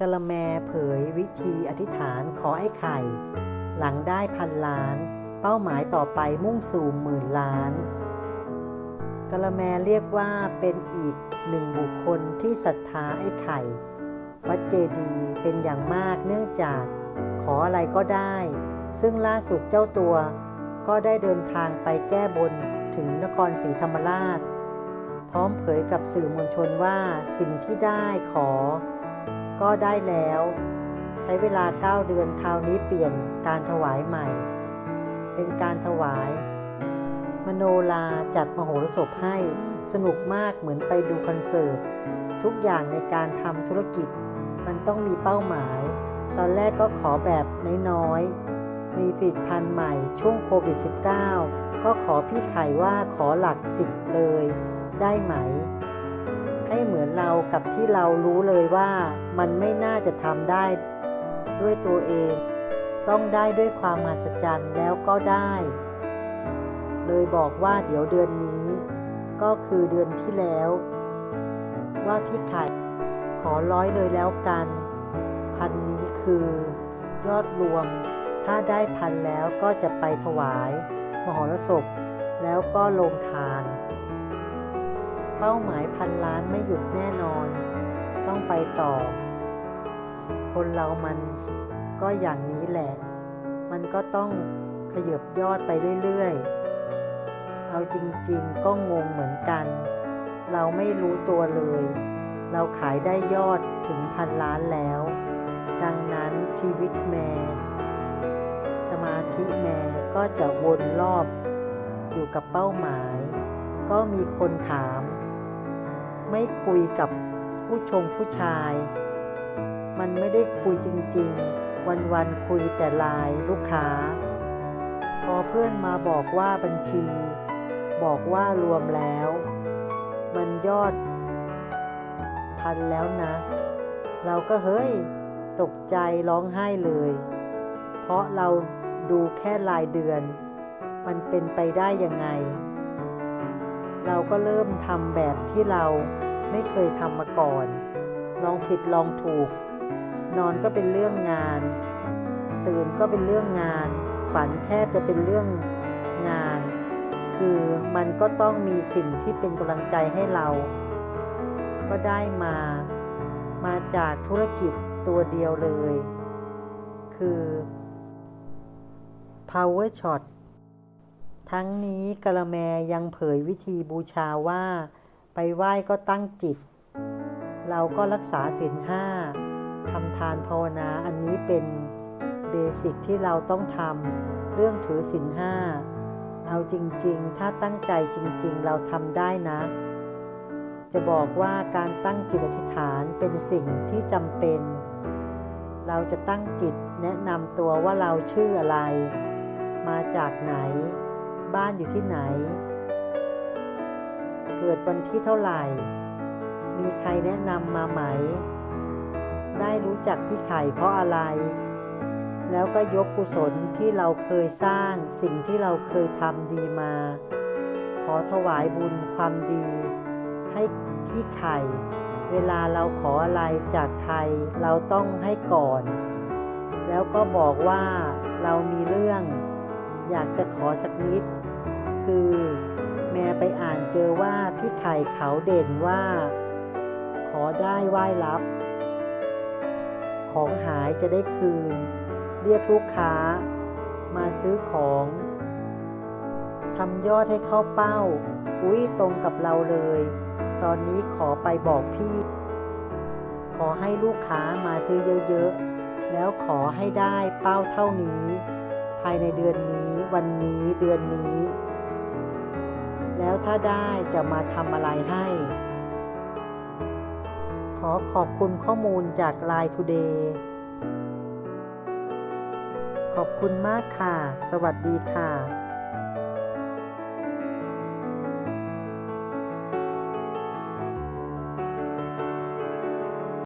กะละแมเผยวิธีอธิษฐานขอไอ้ไข่ หลังได้พันล้าน เป้าหมายต่อไปมุ่งสู่หมื่นล้านกะละแมเรียกว่าเป็นอีกหนึ่งบุคคลที่ศรัทธาไอ้ไข่ วัดเจดีย์เป็นอย่างมากเนื่องจากขออะไรก็ได้ ซึ่งล่าสุดเจ้าตัวก็ได้เดินทางไปแก้บนถึงนครศรีธรรมราช พร้อมเผยกับสื่อมวลชนว่าสิ่งที่ได้ขอ ก็ได้แล้ว ใช้เวลา 9 เดือนคราวนี้เปลี่ยนการถวายใหม่ เป็นการถวาย มโนลาจัดมโหรสพให้สนุกมากเหมือนไปดูคอนเสิร์ต ทุกอย่างในการทำธุรกิจ มันต้องมีเป้าหมาย ตอนแรกก็ขอแบบน้อยๆมีผลิตภัณฑ์ใหม่ช่วงโควิด -19 ก็ขอพี่ไข่ว่าขอหลักสิบเลย ได้ไหม ให้เหมือนเรากับที่เรารู้เลยว่ามันไม่น่าจะทำได้ด้วยตัวเอง ต้องได้ด้วยความมหัศจรรย์แล้วก็ได้ เลยบอกว่าเดี๋ยวเดือนนี้ ก็คือเดือนที่แล้ว ว่าพี่ไข่ขอร้อยเลยแล้วกัน พันนี้คือยอดรวม ถ้าได้พันแล้วก็จะไปถวาย มหรสพแล้วก็ลงทาน เป้าหมายพันล้านไม่หยุดแน่นอน ต้องไปต่อ คนเรามันก็อย่างนี้แหละ มันก็ต้องขยบยอดไปเรื่อยๆ เอาจริงๆก็งงเหมือนกัน เราไม่รู้ตัวเลย เราขายได้ยอดถึงพันล้านแล้ว ดังนั้นชีวิตแม่สมาธิแม่ก็จะวนรอบ อยู่กับเป้าหมาย ก็มีคนถาม ไม่คุยกับผู้ชงผู้ชาย มันไม่ได้คุยจริงๆ วันๆคุยแต่ไลน์ลูกค้า พอเพื่อนมาบอกว่าบัญชี บอกว่ารวมแล้ว มันยอด พันแล้วนะ เราก็เฮ้ย ตกใจร้องไห้เลย เพราะเราดูแค่รายเดือน มันเป็นไปได้ยังไง เราก็เริ่มทำแบบที่เราไม่เคยทำมาก่อน ลองผิดลองถูก นอนก็เป็นเรื่องงาน ตื่นก็เป็นเรื่องงาน ฝันแทบจะเป็นเรื่องงาน คือมันก็ต้องมีสิ่งที่เป็นกำลังใจให้เรา ก็ได้มา มาจากธุรกิจตัวเดียวเลย คือ power shot ทั้งนี้กะละแมยังเผยวิธีบูชาว่า ไปไหว้ก็ตั้งจิต เราก็รักษาศีลห้าทำทานภาวนาอันนี้เป็นเบสิกที่เราต้องทำเรื่องถือศีลห้าเอาจริงๆ ถ้าตั้งใจจริงๆ เราทำได้นะ จะบอกว่าการตั้งจิตอธิษฐานเป็นสิ่งที่จำเป็น เราจะตั้งจิตแนะนำตัวว่าเราชื่ออะไร มาจากไหน บ้านอยู่ที่ไหน เกิดวันที่เท่าไหร่ มีใครแนะนำมาไหม ได้รู้จักพี่ไข่เพราะอะไร แล้วก็ยกกุศลที่เราเคยสร้างสิ่งที่เราเคยทำดีมา ขอถวายบุญความดี ให้พี่ไข่ เวลาเราขออะไรจากใครเราต้องให้ก่อน แล้วก็บอกว่าเรามีเรื่อง อยากจะขอสักนิด คือ แม่ไปอ่านเจอว่าพี่ไข่เขาเด่นว่า ขอได้ไหว้รับ ของหายจะได้คืน เรียกลูกค้า มาซื้อของทำยอดให้เข้าเป้า อุ้ยตรงกับเราเลย ตอนนี้ขอไปบอกพี่ ขอให้ลูกค้ามาซื้อเยอะๆ แล้วขอให้ได้เป้าเท่านี้ ภายในเดือนนี้ วันนี้เดือนนี้ แล้วถ้าได้จะมาทำอะไรให้ ขอขอบคุณข้อมูลจาก Line Today ขอบคุณมากค่ะ สวัสดีค่ะ